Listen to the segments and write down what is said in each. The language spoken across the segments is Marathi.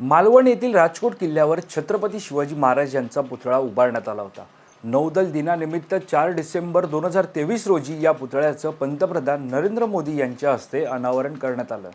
मालवण येथील राजकोट किल्ल्यावर छत्रपती शिवाजी महाराज यांचा पुतळा उभारण्यात आला होता. नौदल दिनानिमित्त चार डिसेंबर दोन हजार तेवीस रोजी या पुतळ्याचं पंतप्रधान नरेंद्र मोदी यांच्या हस्ते अनावरण करण्यात आलं.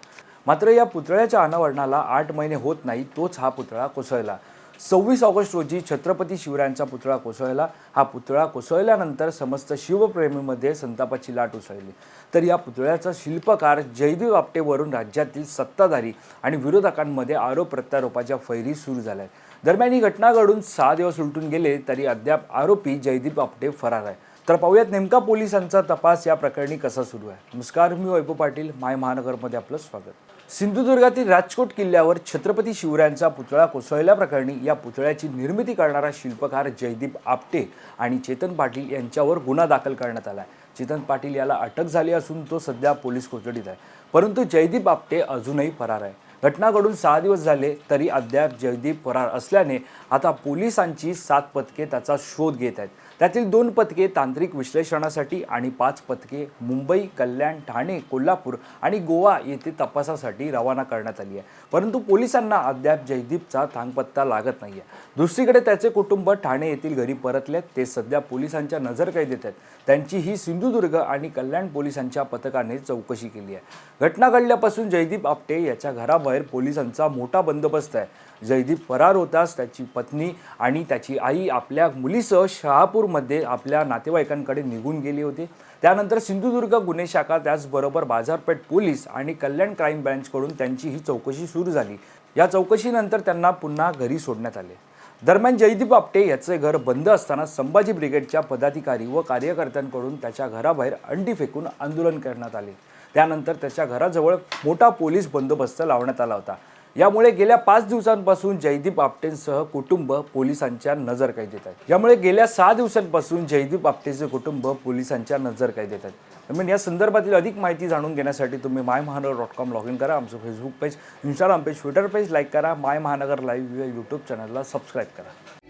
मात्र या पुतळ्याच्या अनावरणाला आठ महिने होत नाही तोच हा पुतळा कोसळला. सव्वीस ऑगस्ट रोजी छत्रपती शिवरायांचा पुतळा कोसळला. हा पुतळा कोसळल्यानंतर समस्त शिवप्रेमीमध्ये संतापाची लाट उसळली. तर या पुतळ्याचा शिल्पकार जयदेव आपटेवरून राज्यातील सत्ताधारी आणि विरोधकांमध्ये आरोप प्रत्यारोपाच्या फैरी सुरू झाल्या. आहेत दरम्यान ही घटना घडून सहा दिवस उलटून गेले तरी अद्याप आरोपी जयदीप आपटे फरार आहे. तर पाहूयात नेमका पोलिसांचा तपास या प्रकरणी कसा सुरू आहे. नमस्कार मी वैभव पाटील माय महानगरमध्ये आपलं स्वागत. सिंधुदुर्गातील राजकोट किल्ल्यावर छत्रपती शिवरायांचा पुतळा कोसळल्याप्रकरणी या पुतळ्याची निर्मिती करणारा शिल्पकार जयदीप आपटे आणि चेतन पाटील यांच्यावर गुन्हा दाखल करण्यात आला आहे चेतन पाटील याला अटक झाली असून तो सध्या पोलीस कोठडीत आहे. परंतु जयदीप आपटे अजूनही फरार आहे. घटना घडून सहा दिवस झाले तरी अद्याप जयदीप फरार असल्याने आता पोलिसांची सात पथके त्याचा शोध घेत आहेत. त्यातील दोन पथके तांत्रिक विश्लेषणासाठी आणि पाच पथके मुंबई कल्याण ठाणे कोल्हापूर आणि गोवा येथे तपासासाठी रवाना करण्यात आली आहे. परंतु पोलिसांना अद्याप जयदीपचा थांगपत्ता लागत नाही आहे दुसरीकडे त्याचे कुटुंब ठाणे येथील घरी परतलेत ते सध्या पोलिसांच्या नजरकैदेत आहेत. त्यांची ही सिंधुदुर्ग आणि कल्याण पोलिसांच्या पथकाने चौकशी केली आहे. घटना घडल्यापासून जयदीप आपटे याच्या बाहेर पोलिसांचा मोठा बंदोबस्त आहे. जयदीप फरार होताच त्याची पत्नी आणि त्याची आई आपल्या मुलीसह शहापूरमध्ये आपल्या नातेवाईकांकडे निघून गेली होती. त्यानंतर सिंधुदुर्ग गुन्हे शाखा त्याचबरोबर बाजारपेठ पोलीस आणि कल्याण क्राईम ब्रँचकडून त्यांची ही चौकशी सुरू झाली. या चौकशीनंतर त्यांना पुन्हा घरी सोडण्यात आले. दरम्यान जयदीप आपटे याचे घर बंद असताना संभाजी ब्रिगेडच्या पदाधिकारी व कार्यकर्त्यांकडून त्याच्या घराबाहेर अंडी फेकून आंदोलन करण्यात आले. त्यानंतर त्याच्या घराजवळ मोठा पोलीस बंदोबस्त लावण्यात आला होता. यामुळे गेल्या पाच दिवसांपासून जयदीप आपटेंसह कुटुंब पोलिसांच्या नजरकैदेत आहेत. यामुळे गेल्या सहा दिवसांपासून जयदीप आपटेचे कुटुंब पोलिसांच्या नजरकैदेत आहेत. म्हणून या संदर्भातील अधिक माहिती जाणून घेण्यासाठी तुम्ही माय महानगर डॉट कॉम लॉग इन करा आमचं Facebook page Instagram page Twitter page like करा माय महानगर लाईव्ह या यूट्यूब चॅनलला सबस्क्राईब करा.